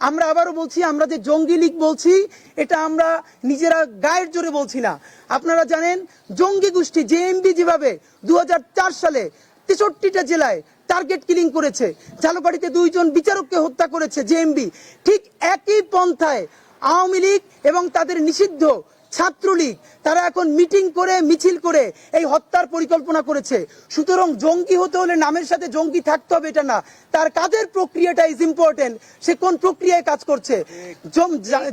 আমরা আবারও বলছি, আমরা যে জঙ্গি লীগ বলছি, এটা আমরা নিজেরা গায়ের জোরে বলছি না। আপনারা জানেন, জঙ্গি গোষ্ঠী জেএমবি যেভাবে দু হাজার চার সালে তেষট্টিটা জেলায় টার্গেট কিলিং করেছে, ঝালকাঠিতে দুইজন বিচারককে হত্যা করেছে জেএমবি ঠিক একই পন্থায় আওয়ামী লীগ এবং তাদের নিষিদ্ধ ছাত্রলীগ, তারা এখন মিটিং করে, মিছিল করে এই হত্যার পরিকল্পনা করেছে। সুতরাং জঙ্গি হতে হলে নামের সাথে জঙ্গি থাকতে হবে, এটা না। তার কাজের প্রক্রিয়াটা ইজ ইম্পর্টেন্ট সে কোন প্রক্রিয়ায় কাজ করছে?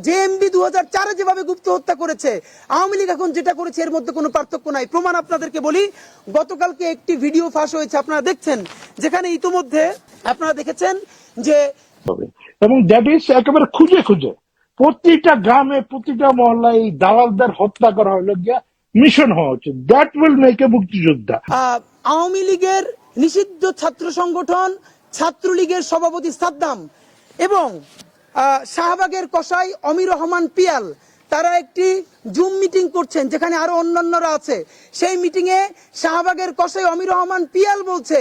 জেএমবি দু হাজার চারে যেভাবে গুপ্ত হত্যা করেছে, আওয়ামী লীগ এখন যেটা করেছে, এর মধ্যে কোনো পার্থক্য নাই। প্রমাণ আপনাদেরকে বলি, গতকালকে একটি ভিডিও ফাঁস হয়েছে, আপনারা দেখছেন, যেখানে ইতিমধ্যে আপনারা দেখেছেন যে এবং দ্যাট ইজ একেবারে খুঁজে খুঁজে। প্রতিটা গ্রামে, প্রতিটা মহল্লায় এই দালালদের হত্যা করা হলো গিয়া মিশন হওয়া উচিত। দ্যাট উইল মেক এ মুক্তিযোদ্ধা। আওয়ামী লীগের নিষিদ্ধ ছাত্র সংগঠন, ছাত্রলীগের সভাপতি সাদ্দাম এবং শাহবাগের কসাই অমির রহমান পিয়াল, তারা একটি জুম মিটিং করছেন, যেখানে আরও অন্যান্যরা আছে। সেই মিটিং এ শাহবাগের কসাই অমির রহমান পিয়াল বলছে,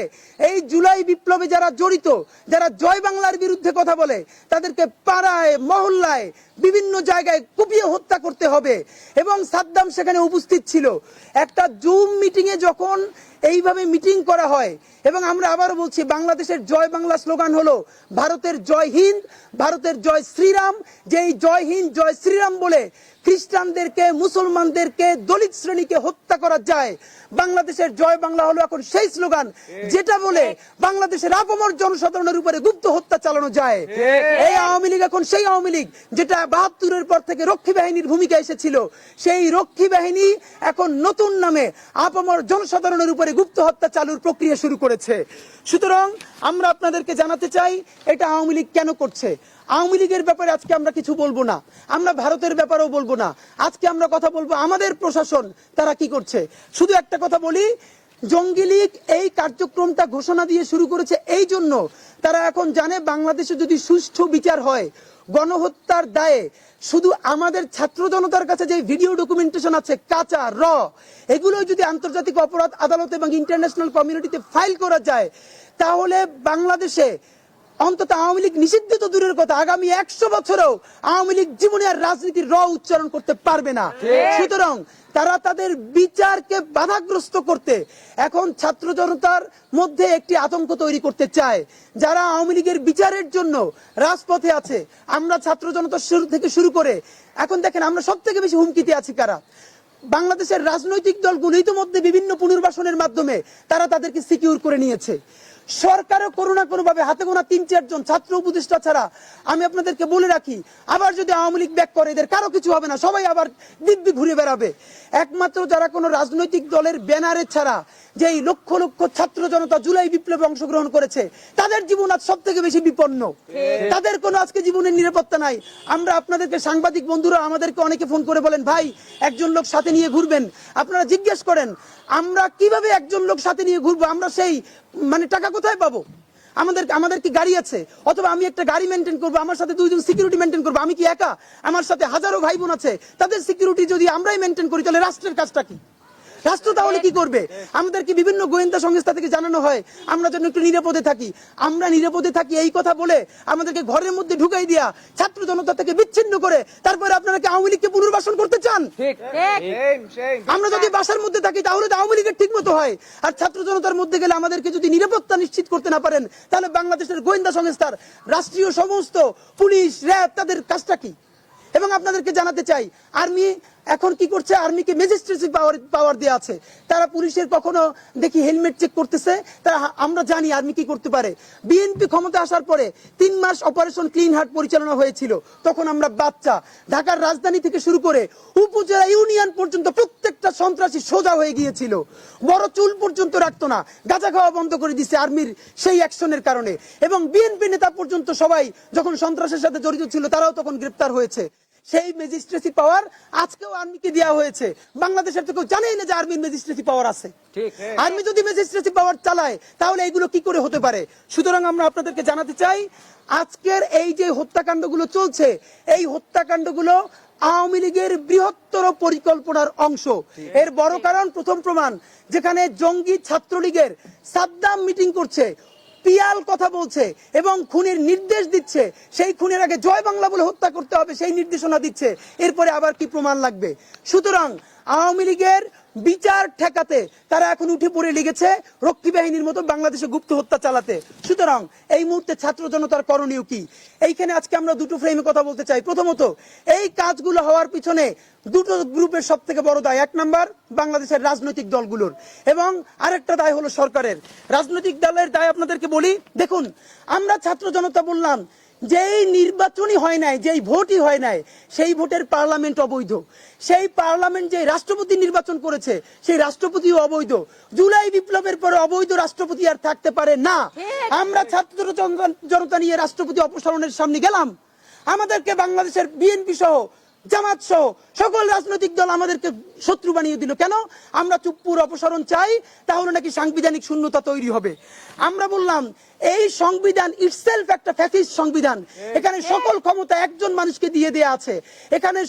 এই জুলাই বিপ্লবে যারা জড়িত, যারা জয় বাংলার বিরুদ্ধে কথা বলে, তাদেরকে পাড়ায়, মহল্লায়, বিভিন্ন জায়গায় কুপিয়ে হত্যা করতে হবে। এবং সাদ্দাম সেখানে উপস্থিত ছিল। একটা জুম মিটিং এ যখন এইভাবে মিটিং করা হয়, এবং আমরা আবারও বলছি, বাংলাদেশের জয় বাংলা স্লোগান হলো, ভারতের জয় হিন্দ, ভারতের জয় শ্রীরাম, যেই জয় হিন্দ, জয় শ্রীরাম বলে খ্রিস্টানদেরকে মুসলমানদেরকে দলিত শ্রেণীকে হত্যা করা যায়। বাংলাদেশের জয় বাংলা হলো এখন সেই স্লোগান যেটা বলে বাংলাদেশের আপমর জনসাধারণের উপরে গুপ্ত হত্যা চালানো যায়। এই আওয়ামী লীগ এখন সেই আওয়ামী লীগ যেটা বাহাত্তরের পর থেকে রক্ষী বাহিনীর ভূমিকা এসেছিল। সেই রক্ষী বাহিনী এখন নতুন নামে আপমর জনসাধারণের উপরে গুপ্ত হত্যা চালুর প্রক্রিয়া শুরু করেছে। সুতরাং আমরা আপনাদেরকে জানাতে চাই এটা আওয়ামী লীগ কেন করছে? আওয়ামী লীগের ব্যাপারে আজকে আমরা কিছু বলব না। আমরা ভারতের ব্যাপারেও বলব না। আজকে আমরা কথা বলব আমাদের প্রশাসন তারা কি করছে? শুধু একটা কথা বলি, জঙ্গি লীগ এই কার্যক্রমটা ঘোষণা দিয়ে শুরু করেছে এই জন্য তারা এখন জানে বাংলাদেশে যদি সুষ্ঠু বিচার হয়, গণহত্যার দায়ে শুধু আমাদের ছাত্র জনতার কাছে যে ভিডিও ডকুমেন্টেশন আছে, কাঁচা, র এগুলো যদি আন্তর্জাতিক অপরাধ, আদালত এবং ইন্টারন্যাশনাল কমিউনিটিতে ফাইল করা যায়, তাহলে বাংলাদেশে অন্তত আওয়ামী লীগ নিষিদ্ধ তো দূরের কথা। আগামী একশো বছরেও আওয়ামী লীগ জীবনে আর রাজনীতির র উচ্চারণ করতে পারবে না। সুতরাং তারা তাদের বিচারকে বাধাগ্রস্ত করতে এখন ছাত্র জনতার মধ্যে একটি আতঙ্ক তৈরি করতে চায়। যারা আওয়ামী লীগের বিচারের জন্য রাজপথে আছে আমরা ছাত্র জনতা শুরু থেকে শুরু করে এখন দেখেন আমরা সব থেকে বেশি হুমকিতে আছি কারা? বাংলাদেশের রাজনৈতিক দলগুলো ইতিমধ্যে বিভিন্ন পুনর্বাসনের মাধ্যমে তারা তাদেরকে সিকিউর করে নিয়েছে। সরকারও কোনো না কোনো ভাবে হাতে গোনা তিন চারজন ছাত্র উপদেষ্টা ছাড়া, আমি আপনাদেরকে বলে রাখি, আবার যদি আওয়ামী লীগ ব্যাক করে, এদের কারও কিছু হবে না, সবাই আবার দিব্যি ঘুরে বেড়াবে। একমাত্র যারা কোনো রাজনৈতিক দলের ব্যানারে ছাড়া যে এই লক্ষ লক্ষ ছাত্র জনতা জুলাই বিপ্লবে অংশগ্রহণ করেছে, তাদের জীবন আজ সব থেকে বেশি বিপন্ন। তাদের কোনো আজকে জীবনের নিরাপত্তা নাই। আমরা আপনাদেরকে সাংবাদিক বন্ধুরা, আমাদেরকে অনেকে ফোন করে বলেন, ভাই, একজন লোক সাথে নিয়ে ঘুরবেন। আপনারা জিজ্ঞেস করেন, আমরা কীভাবে একজন লোক সাথে নিয়ে ঘুরবো? আমরা সেই মানে টাকা কোথায় পাবো? আমাদের আমাদের কি গাড়ি আছে? অথবা আমি একটা গাড়ি মেনটেন করব, আমার সাথে দুইজন সিকিউরিটি মেনটেন করব, আমি কি একা? আমার সাথে হাজারো ভাই বোন আছে, তাদের সিকিউরিটি যদি আমরাই মেনটেন করি, তাহলে রাষ্ট্রের কাজটা কি? রাষ্ট্র তাহলে কি করবে? আমাদেরকে বিভিন্ন গোয়েন্দা সংস্থা থেকে জানানো হয় আমরা যেন একটু নিরাপদে থাকি। আমরা নিরাপদে থাকি এই কথা বলে আমাদেরকে ঘরের মধ্যে ঢুকাই দিয়া ছাত্র জনতা থেকে বিচ্ছিন্ন করে তারপরে আপনারা কি আওয়ামী লীগকে পুনর্বাসন করতে চান? আমরা যদি বাসার মধ্যে থাকি তাহলে তো আওয়ামী লীগের ঠিক মতো হয়। আর ছাত্র জনতার মধ্যে গেলে আমাদেরকে যদি নিরাপত্তা নিশ্চিত করতে না পারেন তাহলে বাংলাদেশের গোয়েন্দা সংস্থার রাষ্ট্রীয় সমস্ত পুলিশ র্যাব তাদের কাজটা কি? এবং আপনাদেরকে জানাতে চাই আর্মি এখন কি করছে? আর্মিকে ম্যাজিস্ট্রেসি পাওয়ার পাওয়ার দেওয়া আছে। তারা পুলিশের কখনো দেখি হেলমেট চেক করতেছে। তারা আমরা জানি আর্মি কি করতে পারে। বিএনপি ক্ষমতা আসার পরে তিন মাস অপারেশন ক্লিন হার্ট পরিচালনা হয়েছিল। তখন আমরা বাচ্চা। ঢাকার রাজধানী থেকে শুরু করে উপজেলা ইউনিয়ন পর্যন্ত প্রত্যেকটা সন্ত্রাসী সোজা হয়ে গিয়েছিল। বড় চুল পর্যন্ত রাখতো না। গাঁজা খাওয়া বন্ধ করে দিছে আর্মির সেই অ্যাকশনের কারণে। এবং বিএনপি নেতা পর্যন্ত সবাই যখন সন্ত্রাসের সাথে জড়িত ছিল, তারাও তখন গ্রেপ্তার হয়েছে। সেই ম্যাজিস্ট্রেসি পাওয়ার আজকেও আর্মিকে দেওয়া হয়েছে। বাংলাদেশের তো কেউ জানেই না যে আর্মির ম্যাজিস্ট্রেসি পাওয়ার আছে। আর্মি যদি ম্যাজিস্ট্রেসি পাওয়ার চালায় তাহলে এইগুলো কি করে হতে পারে? সুতরাং আমরা আপনাদেরকে জানাতে চাই আজকের এই যে হত্যাকাণ্ডগুলো চলছে এই হত্যাকাণ্ডগুলো আওয়ামী লীগের বৃহত্তর পরিকল্পনার অংশ। এর বড় কারণ প্রথম প্রমাণ যেখানে জঙ্গি ছাত্রলীগের সাদ্দাম মিটিং করছে। পিয়াল কথা বলছে এবং খুনের নির্দেশ দিচ্ছে। সেই খুনের আগে জয় বাংলা বলে হত্যা করতে হবে, সেই নির্দেশনা দিচ্ছে। এরপরে আবার কি প্রমাণ লাগবে? সুতরাং আওয়ামী লীগের বিচার ঠেকাতে তারা এখন উঠে পড়ে লেগেছে রক্ষী বাহিনীর মতো বাংলাদেশে গুপ্ত হত্যা চালাতে। সুতরাং এই মুহূর্তে ছাত্র জনতার করণীয় কি? এইখানে আজকে আমরা দুটো ফ্রেমে কথা বলতে চাই। প্রথমত, এই কাজগুলো হওয়ার পিছনে দুটো গ্রুপের সব থেকে বড় দায়। এক নাম্বার, বাংলাদেশের রাজনৈতিক দলগুলোর। এবং আরেকটা দায় হলো সরকারের। রাজনৈতিক দলের দায় আপনাদেরকে বলি, দেখুন, আমরা ছাত্র জনতা বললাম যেই নির্বাচনই হয় নাই যেই ভোটই হয় নাই সেই ভোটের পার্লামেন্ট অবৈধ। সেই পার্লামেন্ট যে রাষ্ট্রপতি নির্বাচন করেছে সেই রাষ্ট্রপতিও অবৈধ। জুলাই বিপ্লবের পরে অবৈধ রাষ্ট্রপতি আর থাকতে পারে না। আমরা ছাত্র জনতা- জনতা নিয়ে রাষ্ট্রপতি অপসারণের সামনে গেলাম। আমাদেরকে বাংলাদেশের বিএনপি সহ জামাত সহ সকল রাজনৈতিক দল আমাদেরকে শত্রু বানিয়ে দিল। কেন? আমরা চুপ্পুর অপসারণ চাই, তাহলে নাকি সাংবিধানিক শূন্যতা তৈরি হবে। আমরা বললাম, এই সংবিধান ইটসেলফ একটা ফ্যাসিস্ট সংবিধান। এখানে সকল ক্ষমতা একজন মানুষকে দিয়ে দেয়া আছে। এখানে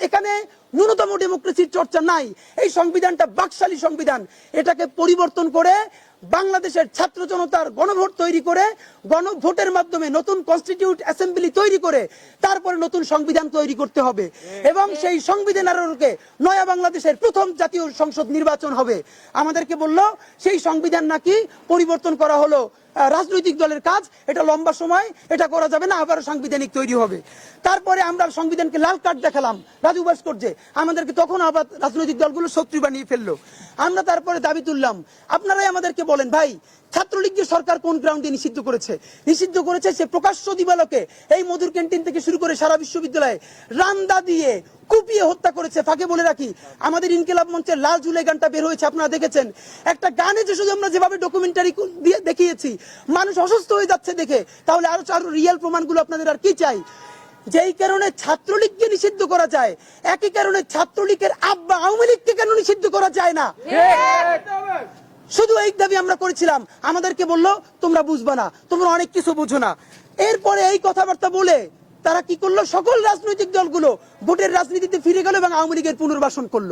এখানে ন্যূনতম ডেমোক্রেসির চর্চা নাই। এই সংবিধানটা বাকশালী সংবিধান। এটাকে পরিবর্তন করে বাংলাদেশের ছাত্র জনতার গণভোট তৈরি করে, গণভোটের মাধ্যমে নতুন কনস্টিটিউট অ্যাসেম্বলি তৈরি করে, তারপরে নতুন সংবিধান তৈরি করতে হবে। এবং সেই সংবিধানের আলোকে নয়া বাংলাদেশের প্রথম জাতীয় সংসদ নির্বাচন হবে। আমাদেরকে বলল, সেই সংবিধান নাকি পরিবর্তন করা হলো। রাজনৈতিক দলের কাজ, এটা লম্বা সময়, এটা করা যাবে না, আবারও সাংবিধানিক তৈরি হবে। তারপরে আমরা সংবিধানকে লাল কার্ড দেখালাম, রাজু ভাস্কর্যে আমাদেরকে তখন আবার রাজনৈতিক দলগুলো শত্রু বানিয়ে ফেলল। আমরা তারপরে দাবি তুললাম, আপনারাই আমাদেরকে বলেন, ভাই, ছাত্রলীগ যে সরকার কোন গ্রাউন্ডে নিষিদ্ধ করেছে? নিষিদ্ধ করেছে সে প্রকাশ্য দিবালোকে, এই মধুর ক্যান্টিন থেকে শুরু করে সারা বিশ্ববিদ্যালয়ে রান্দা দিয়ে কুপিয়ে হত্যা করেছে, ফাঁকে বলে রাখি। আমাদের ইনকিলাব মঞ্চের লাল জুলাই গানটা বের হয়েছে, আপনারা দেখেছেন। একটা গানে যে শুধু আমরা যেভাবে ডকুমেন্টারি দিয়ে দেখিয়েছি, মানুষ অসুস্থ হয়ে যাচ্ছে দেখে। তাহলে আরও আরও রিয়েল প্রমাণগুলো আপনাদের আর কি চাই? যেই কারণে ছাত্রলীগকে নিষিদ্ধ করা যায়, একই কারণে ছাত্রলীগের আব্বা আওয়ামী লীগকে কেন নিষিদ্ধ করা যায় না? শুধু এই দাবি আমরা করেছিলাম। আমাদেরকে বলল, তোমরা বুঝবা না, তোমরা অনেক কিছু বুঝো না। এরপরে এই কথাবার্তা বলে তারা কি করল? সকল রাজনৈতিক দলগুলো ভোটের রাজনীতিতে ফিরে গেল এবং আওয়ামী লীগের পুনর্বাসন করল।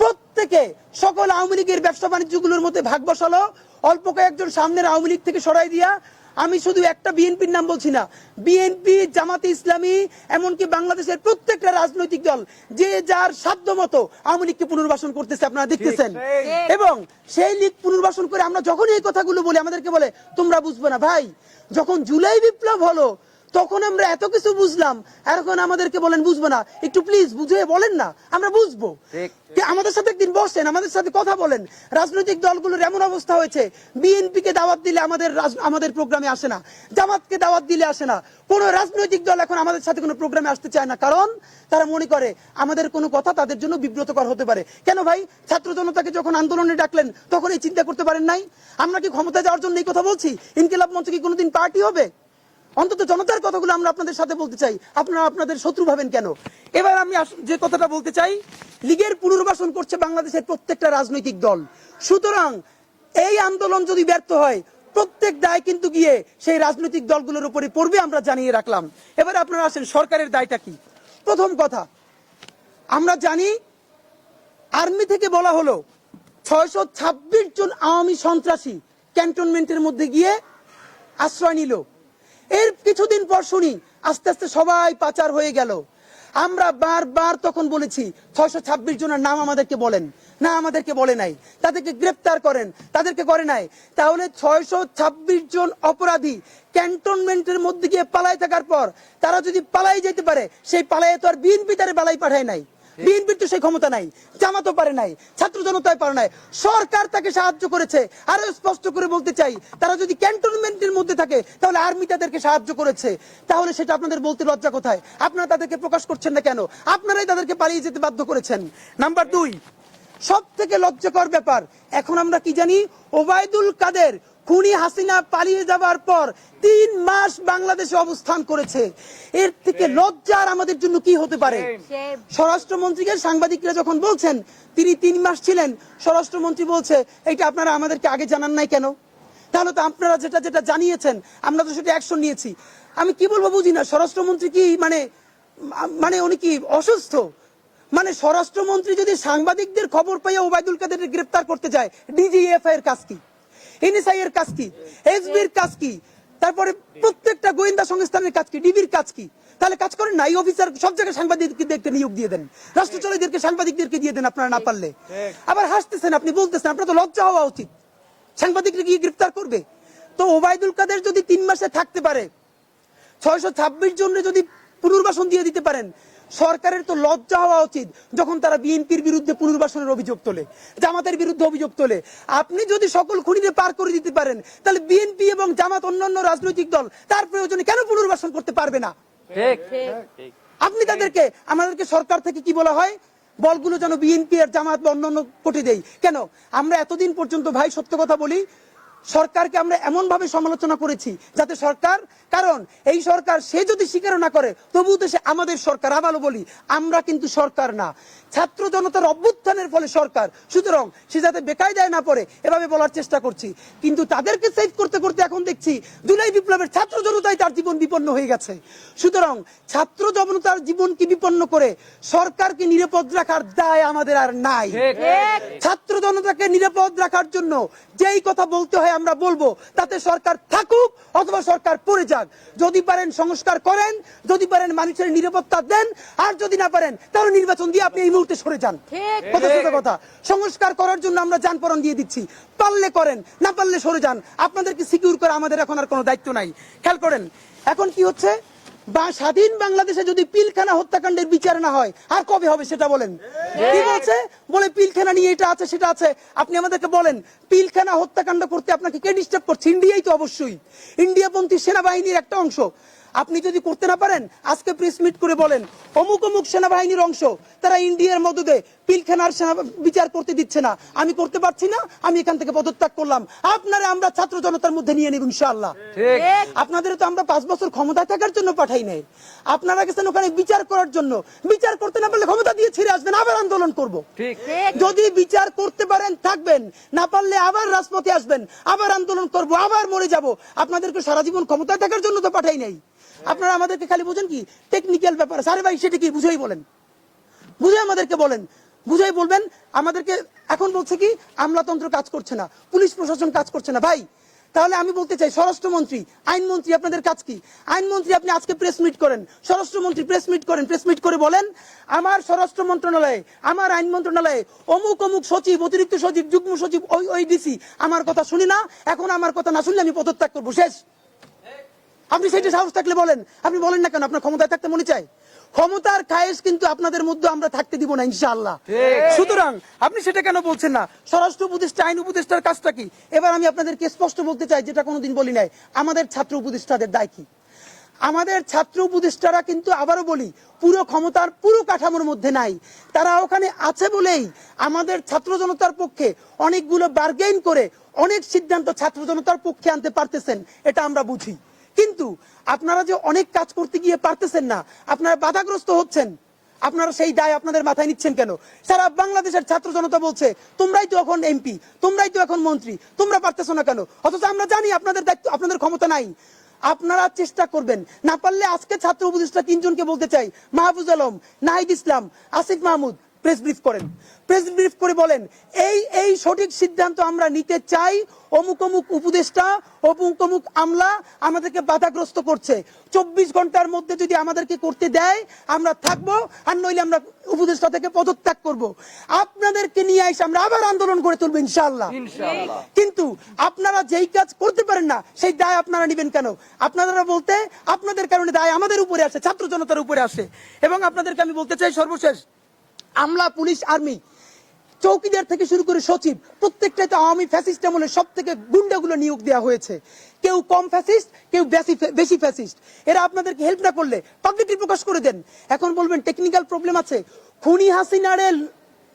প্রত্যেকে সকল আওয়ামী লীগের ব্যবসা বাণিজ্যগুলোর মধ্যে ভাগ বসালো। অল্প কয়েকজন সামনের আওয়ামী লীগ থেকে সরাই দিয়া আমি শুধু একটা বিএনপির নাম বলছি না বিএনপি জামাতে ইসলামী এমনকি বাংলাদেশের প্রত্যেকটা রাজনৈতিক দল যে যার সাধ্য মতো আওয়ামী লীগকে পুনর্বাসন করতেছে আপনারা দেখতেছেন। এবং সেই লীগ পুনর্বাসন করে আমরা যখন এই কথাগুলো বলি আমাদেরকে বলে তোমরা বুঝবে না ভাই যখন জুলাই বিপ্লব হলো তখন আমরা এত কিছু বুঝলাম। এখন আমাদেরকে বলেন বুঝব না। একটু প্লিজ বুঝিয়ে বলেন না আমরা বুঝব। আমাদের সাথে একদিন বসেন আমাদের সাথে কথা বলেন। রাজনৈতিক দলগুলোর এমন অবস্থা হয়েছে বিএনপি কে দাওয়াত দিলে আমাদের আমাদের প্রোগ্রামে আসে না জামাতকে দাওয়াত দিলে আসে না। কোন রাজনৈতিক দল এখন আমাদের সাথে কোনো প্রোগ্রামে আসতে চায় না। কারণ তারা মনে করে আমাদের কোনো কথা তাদের জন্য বিব্রতকর হতে পারে। কেন ভাই? ছাত্র জনতাকে যখন আন্দোলনে ডাকলেন তখন এই চিন্তা করতে পারেন নাই? আমরা কি ক্ষমতায় যাওয়ার জন্য এই কথা বলছি? ইনকিলাব মঞ্চ কি কোনোদিন পার্টি হবে? অন্তত জনতার কথাগুলো আমরা আপনাদের সাথে বলতে চাই। আপনারা আপনাদের শত্রু ভাবেন কেন? এবার আমি যে কথাটা বলতে চাই, লীগের পুনর্বাসন করছে বাংলাদেশের প্রত্যেকটা রাজনৈতিক দল। সুতরাং এই আন্দোলন যদি ব্যর্থ হয়, প্রত্যেক দায় কিন্তু গিয়ে সেই রাজনৈতিক দলগুলোর উপরে পড়বে আমরা জানিয়ে রাখলাম। এবার আপনারা আসেন, সরকারের দায়টা কি? প্রথম কথা, আমরা জানি আর্মি থেকে বলা হলো ছয়শো ছাব্বিশ জন আওয়ামী সন্ত্রাসী ক্যান্টনমেন্টের মধ্যে গিয়ে আশ্রয় নিল। এর কিছুদিন পর শুনি, আস্তে আস্তে সবাই পাচার হয়ে গেল। আমরা বারবার তখন বলেছি, ছয়শো ছাব্বিশ জনের নাম আমাদেরকে বলেন। না, আমাদেরকে বলে নাই। তাদেরকে গ্রেপ্তার করেন। তাদেরকে করে নাই। তাহলে ছয়শো ছাব্বিশ জন অপরাধী ক্যান্টনমেন্টের মধ্যে গিয়ে পালাই থাকার পর, তারা যদি পালাই যেতে পারে, সেই পালাইয়ে তো আর বিএনপি তারে পালাই পাঠায় নাই। বিএনপির তো সেই ক্ষমতা নাই, জামাতও পারে নাই, ছাত্র জনতায় পারে নাই। সরকার তাকে সাহায্য করেছে। আরও স্পষ্ট করে বলতে চাই, তারা যদি ক্যান্টনমেন্টের মধ্যে থাকে, তাহলে আর্মি তাদেরকে সাহায্য করেছে। তাহলে সেটা আপনাদের বলতে লজ্জা কোথায়? আপনারা তাদেরকে প্রকাশ করছেন না কেন? আপনারাই তাদেরকে পালিয়ে যেতে বাধ্য করেছেন। নাম্বার দুই সব থেকে লজ্জাকর ব্যাপার, এখন আমরা কি জানি, ওবায়দুল কাদের খুনি হাসিনা পালিয়ে যাবার পর তিন মাস বাংলাদেশে অবস্থান করেছে। এর থেকে লজ্জার আমাদের জন্য কি হতে পারে? স্বরাষ্ট্রমন্ত্রীকে সাংবাদিকরা যখন বলছেন তিনি তিন মাস ছিলেন স্বরাষ্ট্রমন্ত্রী বলছে এটা আপনারা আমাদেরকে আগে জানান নাই কেন? তাহলে তো আপনারা যেটা যেটা জানিয়েছেন আমরা তো সেটা অ্যাকশন নিয়েছি। আমি কি বলব বুঝি না স্বরাষ্ট্রমন্ত্রী কি মানে মানে উনি কি অসুস্থ? মানে স্বরাষ্ট্রমন্ত্রী যদি সাংবাদিকদের খবর পাইয়া ওবায়দুল কাদের গ্রেপ্তার করতে যায় ডিজিএফআই এর কাজ কি? এনএসআই এর কাজ কি? এসবির কাজ কি? তারপরে প্রত্যেকটা গোয়েন্দা সংস্থানের কাজ কি? ডিবির কাজ কি? তাহলে কাজ করেন না, এই অফিসার সব জায়গায় সাংবাদিকদেরকে নিয়োগ দিয়ে দেন। রাষ্ট্রচলীদেরকে সাংবাদিকদেরকে দিয়ে দেন আপনারা না পারলে। আবার হাসতেছেন আপনি, বলতেছেন, আপনার তো লজ্জা হওয়া উচিত। সাংবাদিকরা গিয়ে গ্রেফতার করবে। তো ওবায়দুল কাদের যদি তিন মাসে থাকতে পারে, ছয়শো ছাব্বিশ জনে যদি পুনর্বাসন দিয়ে দিতে পারেন সরকারের তো লজ্জা হওয়া উচিত যখন তারা বিএনপির বিরুদ্ধে পুনর্বাসনের অভিযোগ তোলে জামাতের বিরুদ্ধে অভিযোগ তোলে। আপনি যদি সকল খুনিরে পার করে দিতে পারেন তাহলে বিএনপি এবং জামাত অন্যান্য রাজনৈতিক দল তার প্রয়োজনে কেন পুনর্বাসন করতে পারবে না? আপনি তাদেরকে আমাদেরকে সরকার থেকে কি বলা হয়? বলগুলো যেন বিএনপি আর জামাত বা অন্যান্য কোটে দেই। কেন? আমরা এতদিন পর্যন্ত ভাই সত্য কথা বলি সরকারকে আমরা এমন ভাবে সমালোচনা করেছি যাতে সরকার কারণ এই সরকার সে যদি স্বীকার না করে তবুও তো সে আমাদের সরকার। আবারও বলি আমরা কিন্তু সরকার না। ছাত্র জনতার অভ্যুত্থানের ফলে সরকার। সুতরাং সে যাতে বেকায়দায় না পড়ে এভাবে বলার চেষ্টা করছি। কিন্তু তাদেরকে সেভ করতে করতে এখন দেখছি জুলাই বিপ্লবের ছাত্র জনতাই তার জীবন বিপন্ন হয়ে গেছে। সুতরাং ছাত্র জনতার জীবনকে বিপন্ন করে সরকারকে নিরাপদ রাখার দায় আমাদের আর নাই। ছাত্র জনতাকে নিরাপদ রাখার জন্য যেই কথা বলতে হয় আমরা বলব তাতে সরকার থাকুক অথবা সরকার পড়ে যাক। যদি পারেন সংস্কার করেন যদি পারেন মানুষের নিরাপত্তা দেন আর যদি না পারেন তাহলে নির্বাচন দিয়ে আপনি এই মুহূর্তে সরে যান। কথা সংস্কার করার জন্য আমরা যানপরণ দিয়ে দিচ্ছি। পারলে করেন না পারলে সরে যান। আপনাদেরকে সিকিউর করা আমাদের এখন আর কোনো দায়িত্ব নাই। খেয়াল করেন এখন কি হচ্ছে? বা স্বাধীন বাংলাদেশে যদি পিলখানা হত্যাকাণ্ডের বিচার না হয় আর কবে হবে সেটা বলেন? কি বলছে? বলে পিলখানা নিয়ে এটা আছে সেটা আছে। আপনি আমাদেরকে বলেন পিলখানা হত্যাকাণ্ড করতে আপনাকে কে ডিস্টার্ব করছে? ইন্ডিয়াই তো অবশ্যই। ইন্ডিয়াপন্থী সেনাবাহিনীর একটা অংশ। আপনি যদি করতে না পারেন আজকে প্রেস মিট করে বলেন অমুক অমুক সেনাবাহিনীর অংশ তারা ইন্ডিয়ার মদদে পিলখানার সেনা বিচার করতে দিচ্ছে না। আমি করতে পারছি না আমি এখান থেকে পদত্যাগ করলাম। আপনারা আমরা ছাত্র জনতার মধ্যে নিয়ে নেব ইনশাআল্লাহ। আপনাদের তো আমরা পাঁচ বছর ক্ষমতায় থাকার জন্য পাঠাই নাই। আপনারা গেছেন ওখানে বিচার করার জন্য। বিচার করতে না পারলে ক্ষমতা দিয়ে ছেড়ে আসবেন আবার আন্দোলন করব। যদি বিচার করতে পারেন থাকবেন। না পারলে আবার রাজপথে আসবেন আবার আন্দোলন করব আবার মরে যাব। আপনাদেরকে সারা জীবন ক্ষমতায় থাকার জন্য তো পাঠাই নাই। আপনারা আমাদেরকে খালি বুঝেন কি? টেকনিক্যাল ব্যাপার সারে ভাই সেটা কি বুঝেই বলেন। বুঝে আমাদেরকে বলেন। বুঝাই বলবেন, আমাদেরকে এখন বলছে কি, আমলাতন্ত্র কাজ করছে না, পুলিশ প্রশাসন কাজ করছে না। ভাই, তাহলে আমি বলতে চাই, স্বরাষ্ট্রমন্ত্রী, আইনমন্ত্রী আপনাদের কাজ কি? আইনমন্ত্রী আপনি আজকে প্রেস মিট করেন, স্বরাষ্ট্রমন্ত্রী প্রেস মিট করেন প্রেস মিট করে বলেন, আমার স্বরাষ্ট্র মন্ত্রণালয়ে, আমার আইন মন্ত্রণালয়ে অমুক অমুক সচিব, অতিরিক্ত সচিব, যুগ্ম সচিব, ওই ওই ডিসি আমার কথা শুনি না, এখন আমার কথা না শুনলে আমি পদত্যাগ করব। শেষ। আপনি সেটা সাহস থাকলে বলেন। আপনি বলেন না কেন, আপনার ক্ষমতায় থাকতে মনে চায়? ক্ষমতার খায়েশ কিন্তু আপনাদের মধ্যে আমরা থাকতে দিব না ইনশাআল্লাহ। সুতরাং আপনি সেটা কেন বলছেন না? স্বরাষ্ট্র উপদেষ্টা আইন উপদেষ্টার কাজটা কি? এবার আমি আপনাদেরকে স্পষ্ট বলতে চাই যেটা কোনোদিন বলি নাই আমাদের ছাত্র উপদেষ্টাদের দায় কি? আমাদের ছাত্র উপদেষ্টারা কিন্তু আবারও বলি পুরো ক্ষমতার পুরো কাঠামোর মধ্যে নাই। তারা ওখানে আছে বলেই আমাদের ছাত্র জনতার পক্ষে অনেকগুলো বার্গেইন করে অনেক সিদ্ধান্ত ছাত্র জনতার পক্ষে আনতে পারতেছেন এটা আমরা বুঝি। কিন্তু আপনারা যে অনেক কাজ করতে গিয়ে পারতেছেন না, আপনারা বাধাগ্রস্ত হচ্ছেন। আপনারা সেই দায় আপনাদের মাথায় নিচ্ছেন কেন? সারা বাংলাদেশের ছাত্র জনতা বলছে, তোমরাই তো এখন এমপি, তোমরাই তো এখন মন্ত্রী, তোমরা পারতেছো না কেন? অথচ আমরা জানি আপনাদের দায়িত্ব, আপনাদের ক্ষমতা নাই। আপনারা চেষ্টা করবেন, না পারলে আজকে ছাত্র উপদেষ্টা তিনজনকে বলতে চাই, মাহফুজ আলম, নাহিদ ইসলাম, আসিফ মাহমুদ প্রেস ব্রিফ করেন। প্রেস ব্রিফ করে বলেন এই এই সঠিক সিদ্ধান্ত আমরা নিতে চাই। অমুক অমুক উপদেষ্টা অমুক অমুক আমলা আমাদেরকে বাধাগ্রস্ত করছে। চব্বিশ ঘণ্টার মধ্যে যদি আমাদেরকে করতে দেয় আমরা থাকব আর নইলে আমরা উপদেষ্টা থেকে পদত্যাগ করব। আপনাদেরকে নিয়ে এসে আমরা আবার আন্দোলন করে তুলবো ইনশাআল্লাহ। কিন্তু আপনারা যেই কাজ করতে পারেন না সেই দায় আপনারা নেবেন কেন? আপনারা বলতে আপনাদের কারণে দায় আমাদের উপরে আসে ছাত্র জনতার উপরে আসে। এবং আপনাদেরকে আমি বলতে চাই সর্বশেষ আমলা, পুলিশ, আর্মি। চৌকিদার থেকে শুরু করে সচিব, প্রত্যেকটাই তো আওয়ামী ফ্যাসিস্ট আমলে সব থেকে গুন্ডাগুলো নিয়োগ দেওয়া হয়েছে। কেউ কম ফ্যাসিস্ট, কেউ বেশি বেশি ফ্যাসিস্ট। এরা আপনাদেরকে হেল্প না করলে পাবলিকলি প্রকাশ করে দেন। এখন বলবেন টেকনিক্যাল প্রবলেম আছে। খুনি হাসিনারে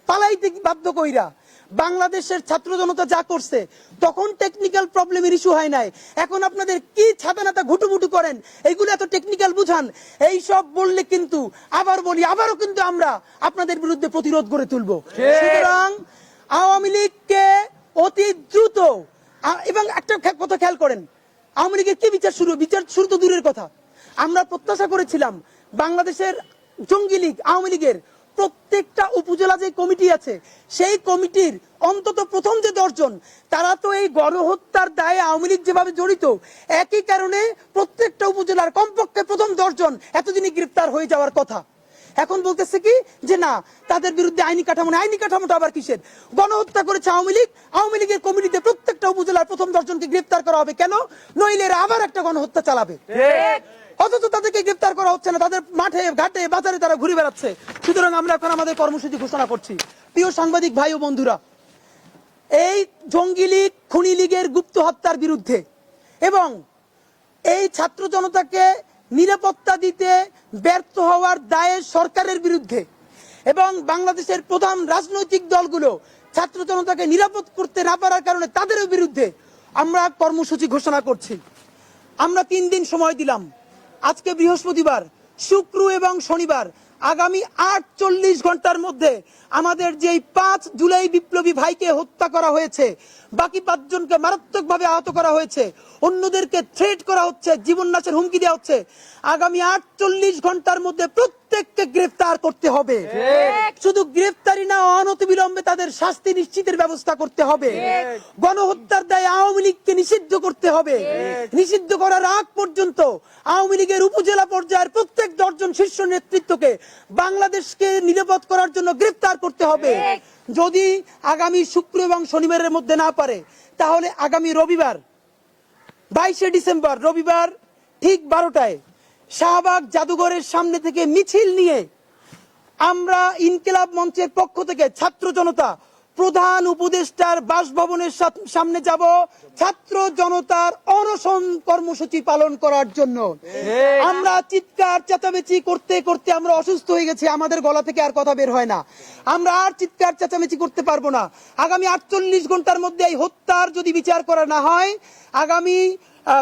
পালাইতে বাধ্য কইরা বাংলাদেশের ছাত্র জনতা যা করছে তখন টেকনিক্যাল প্রবলেমের ইস্যু হয় নাই। এখন আপনাদের কি ছাতা নাতা ঘুটুমুটু করেন এইগুলো এত টেকনিক্যাল বুঝান। এই সব বললে কিন্তু আবার বলি আবারও কিন্তু আমরা আপনাদের বিরুদ্ধে প্রতিরোধ গড়ে তুলবো। সুতরাং আওয়ামী লীগকে অতি দ্রুত এবং একটা কথা খেয়াল করেন আওয়ামী লীগের কি বিচার শুরু? বিচার শুরু তো দূরের কথা। আমরা প্রত্যাশা করেছিলাম বাংলাদেশের জঙ্গি লীগ আওয়ামী লীগের প্রত্যেকটা উপজেলা যে কমিটি আছে, সেই কমিটির অন্তত প্রথম যে দশজন, তারা তো এই গণহত্যার দায়ে আওয়ামী লীগ যেভাবে জড়িত, একই কারণে প্রত্যেকটা উপজেলার কমপক্ষে প্রথম দশজন এতদিনই গ্রেপ্তার হয়ে যাওয়ার কথা। এখন বলতেছে কি, যে না, তাদের বিরুদ্ধে আইনি কাঠামো। আইনি কাঠামোটা আবার কিসের? গণহত্যা করেছে আওয়ামী লীগ। আওয়ামী লীগের কমিটিতে প্রত্যেকটা উপজেলার প্রথম দশজনকে গ্রেপ্তার করা হবে কেন? নইলে আবার একটা গণহত্যা চালাবে। অথচ তাদেরকে গ্রেপ্তার করা হচ্ছে না। তাদের মাঠে, ঘাটে, বাজারে তারা ঘুরে বেড়াচ্ছে। সুতরাং আমরা এখন আমাদের কর্মসূচি ঘোষণা করছি। প্রিয় সাংবাদিক ভাই ও বন্ধুরা, এই জঙ্গি লীগ, খুনি লীগের গুপ্ত হত্যার বিরুদ্ধে এবং এই ছাত্র জনতাকে নিরাপত্তা দিতে ব্যর্থ হওয়ার দায়ে সরকারের বিরুদ্ধে এবং বাংলাদেশের প্রধান রাজনৈতিক দলগুলো ছাত্র জনতাকে নিরাপদ করতে না পারার কারণে তাদেরও বিরুদ্ধে আমরা কর্মসূচি ঘোষণা করছি। আমরা তিন দিন সময় দিলাম। আজকে বৃহস্পতিবার, শুক্র এবং শনিবার, আগামী আট চল্লিশ ঘণ্টার মধ্যে আমাদের যেই পাঁচ জুলাই বিপ্লবী ভাইকে হত্যা করা হয়েছে বাকি পাঁচজনকে মারাত্মকভাবে আহত করা হয়েছে। অন্যদেরকে থ্রেট করা হচ্ছে জীবন নাশের হুমকি দেওয়া হচ্ছে। আগামী আটচল্লিশ ঘণ্টার মধ্যে প্রত্যেককে গ্রেফতার করতে হবে। শুধু গ্রেফতারি না অনতিবিলম্বে তাদের শাস্তি নিশ্চিতের ব্যবস্থা করতে হবে। গণহত্যার দায়ে আওয়ামী লীগকে নিষিদ্ধ করতে হবে। নিষিদ্ধ করার আগ পর্যন্ত আওয়ামী লীগের উপজেলা পর্যায়ের প্রত্যেক দশজন শীর্ষ নেতৃত্বকে বাংলাদেশকে নিরাপদ করার জন্য গ্রেফতার করতে হবে। যদি আগামী শুক্র এবং শনিবারের মধ্যে না পারে, তাহলে আগামী রবিবার, বাইশে ডিসেম্বর, রবিবার ঠিক বারোটায় শাহবাগ জাদুঘরের সামনে থেকে মিছিল নিয়ে আমরা ইনকিলাব মঞ্চের পক্ষ থেকে ছাত্র জনতা প্রধান উপদেষ্টার বাসভবনের সামনে যাব ছাত্র জনতার অনশন কর্মসূচি পালন করার জন্য। আমরা চিৎকার চেঁচামেচি করতে করতে আমরা অসুস্থ হয়ে গেছি আমাদের গলা থেকে আর কথা বের হয় না। আমরা আর চিৎকার চেঁচামেচি করতে পারব না। আগামী আটচল্লিশ ঘণ্টার মধ্যে এই হত্যার যদি বিচার করা না হয় আগামী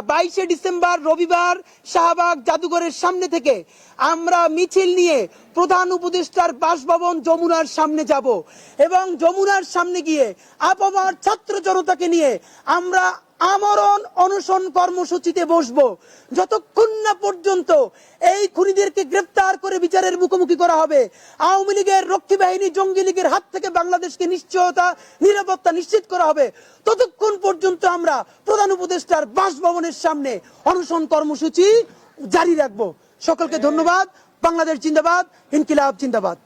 বাইশে ডিসেম্বর রবিবার শাহবাগ জাদুঘরের সামনে থেকে আমরা মিছিল নিয়ে প্রধান উপদেষ্টার বাসভবন যমুনার সামনে যাব এবং যমুনার সামনে গিয়ে আপামার ছাত্র জনতাকে নিয়ে আমরা আমরণ অনশন কর্মসূচিতে বসবো। যতক্ষণ না পর্যন্ত এই খুনিদেরকে গ্রেফতার করে বিচারের মুখোমুখি করা হবে, আওয়ামী লীগের রক্ষী বাহিনী, জঙ্গি লীগের হাত থেকে বাংলাদেশকে নিশ্চয়তা, নিরাপত্তা নিশ্চিত করা হবে। ততক্ষণ পর্যন্ত আমরা প্রধান উপদেষ্টার বাসভবনের সামনে অনশন কর্মসূচি জারি রাখব। সকলকে ধন্যবাদ। বাংলাদেশ জিন্দাবাদ, ইনকিলাব জিন্দাবাদ।